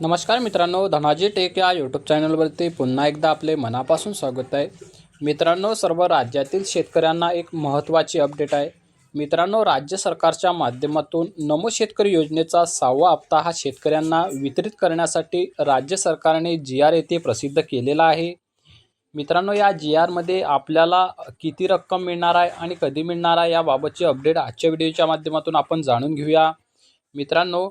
नमस्कार मित्रांनो धनाजी टेक या यूट्यूब चॅनलवरती पुन्हा एकदा आपले मनापासून स्वागत आहे. मित्रांनो सर्व राज्यातील शेतकऱ्यांना एक महत्त्वाची अपडेट आहे. मित्रांनो राज्य सरकारच्या माध्यमातून नमो शेतकरी योजनेचा सहावा हप्ता हा शेतकऱ्यांना वितरित करण्यासाठी राज्य सरकारने जी आर येथे प्रसिद्ध केलेला आहे. मित्रांनो या जी आरमध्ये आपल्याला किती रक्कम मिळणार आहे आणि कधी मिळणार आहे याबाबतची अपडेट आजच्या व्हिडिओच्या माध्यमातून आपण जाणून घेऊया. मित्रांनो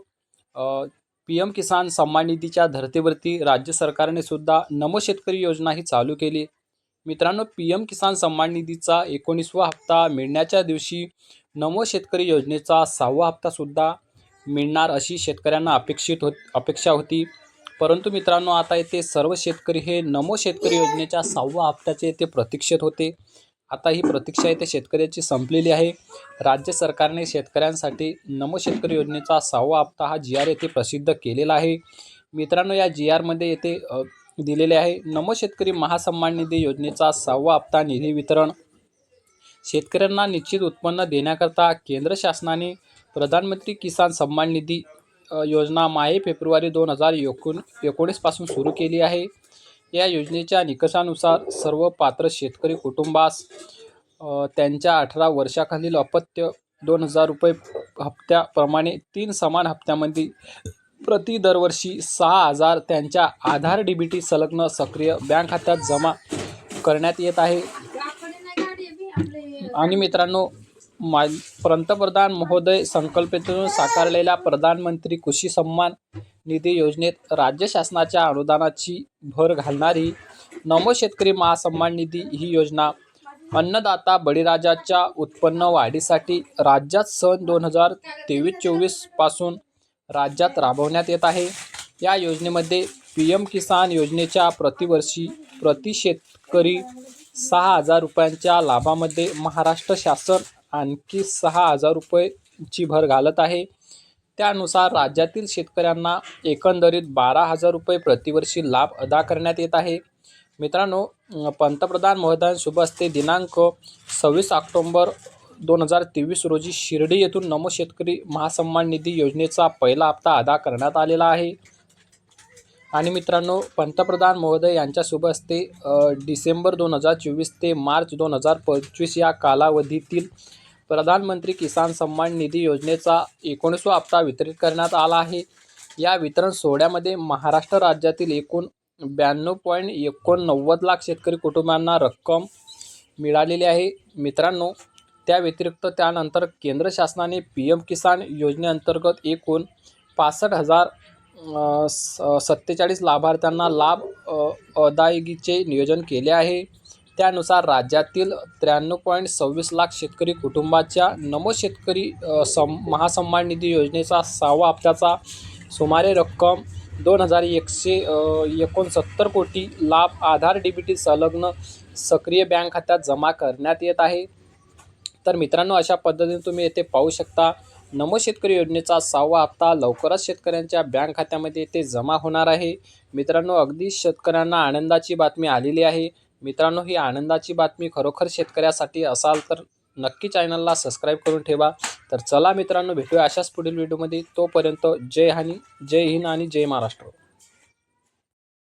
पी एम किसान सन्मान निधीच्या धर्तीवरती राज्य सरकारने सुद्धा नमो शेतकरी योजना ही चालू केली. मित्रांनो पी एम किसान सन्मान निधीचा एकोणीसवा हप्ता मिळण्याच्या दिवशी नमो शेतकरी योजनेचा सहावा हप्तासुद्धा मिळणार अशी शेतकऱ्यांना अपेक्षित हो अपेक्षा होती. परंतु मित्रांनो आता येथे सर्व शेतकरी हे नमो शेतकरी योजनेच्या सहावा हप्त्याचे येथे प्रतीक्षेत होते. आता ही प्रतीक्षा येथे शेतकऱ्याची संपलेली आहे. राज्य सरकारने शेतकऱ्यांसाठी नमो शेतकरी योजनेचा सहावा हप्ता हा जी आर येथे प्रसिद्ध केलेला आहे. मित्रांनो या जी आरमध्ये येथे दिलेले आहे नमो शेतकरी महासन्मान निधी योजनेचा सहावा हप्ता निधी वितरण. शेतकऱ्यांना निश्चित उत्पन्न देण्याकरता केंद्र शासनाने प्रधानमंत्री किसान सन्मान निधी योजना माहे फेब्रुवारी दोन हजार एकोण एकोणीसपासून सुरू केली आहे. या योजनेच्या निकषानुसार सर्व पात्र शेतकरी कुटुंबास त्यांच्या अठरा वर्षाखालील अपत्य दोन हजार रुपये हप्त्याप्रमाणे तीन समान हप्त्यामध्ये प्रति दरवर्षी सहा हजार त्यांच्या आधार डी बी टी संलग्न सक्रिय बँक खात्यात जमा करण्यात येत आहे. आणि मित्रांनो मा पंतप्रधान महोदय संकल्पनेतून साकारलेल्या प्रधानमंत्री कृषी सन्मान निधी योजनेत राज्य शासनाच्या अनुदानाची भर घालणारी नमो शेतकरी महासन्मान निधी ही योजना अन्नदाता बळीराजाच्या उत्पन्न वाढीसाठी राज्यात सन दोन हजार तेवीस चोवीसपासून राज्यात राबवण्यात येत आहे. या योजनेमध्ये पी एम किसान योजनेच्या प्रतिवर्षी प्रति शेतकरी सहा हजार रुपयांच्या लाभामध्ये महाराष्ट्र शासन आणखी सहा हजार रुपयेची भर घालत आहे. त्यानुसार राज्यातील शेतकऱ्यांना एकंदरीत बारा हजार रुपये प्रतिवर्षी लाभ अदा करण्यात येत आहे. मित्रांनो पंतप्रधान महोदयां शुभस्ते दिनांक सव्वीस ऑक्टोंबर दोन हजार तेवीस रोजी शिर्डी येथून नमो शेतकरी महासन्मान निधी योजनेचा पहिला हप्ता अदा करण्यात आलेला आहे. आणि मित्रांनो पंतप्रधान महोदय यांच्या शुभ हस्ते डिसेंबर दोन हजार चोवीस ते मार्च दोन हजार पंचवीस या कालावधीतील प्रधानमंत्री किसान सन्मान निधी योजनेचा एकोणीसवा हप्ता वितरित करण्यात आला आहे. या वितरण सोहळ्यामध्ये महाराष्ट्र राज्यातील एकूण ब्याण्णव पॉईंट एकोणनव्वद लाख शेतकरी कुटुंबांना रक्कम मिळालेली आहे. मित्रांनो त्या व्यतिरिक्त त्यानंतर केंद्र शासनाने पी एम किसान योजनेअंतर्गत एकूण पासष्ट हजार स- सत्तेचाळीस लाभार्थ्यांना लाभ अदायगीचे नियोजन केले आहे. त्यानुसार राज्यातील त्र्याण्णव पॉईंट सव्वीस लाख शेतकरी कुटुंबाच्या नमो शेतकरी सम महासन्मान निधी योजनेचा सहावा हप्त्याचा सुमारे रक्कम दोन हजार एकशे एकोणसत्तर कोटी लाभ आधार डी बी टी संलग्न सक्रिय बँक खात्यात जमा करण्यात येत आहे. तर मित्रांनो अशा पद्धतीने तुम्ही येथे पाहू शकता नमो शेतकरी योजनेचा सहावा हप्ता लवकरच शेतकऱ्यांच्या बँक खात्यामध्ये येथे जमा होणार आहे. मित्रांनो अगदी शेतकऱ्यांना आनंदाची बातमी आलेली आहे. मित्रांनो ही आनंदाची बातमी खरोखर शेतकऱ्यासाठी असाल तर नक्की चॅनलला सबस्क्राईब करून ठेवा. तर चला मित्रांनो भेटूया अशाच पुढील व्हिडिओमध्ये. तोपर्यंत जय हानी जय हिंद आणि जय महाराष्ट्र.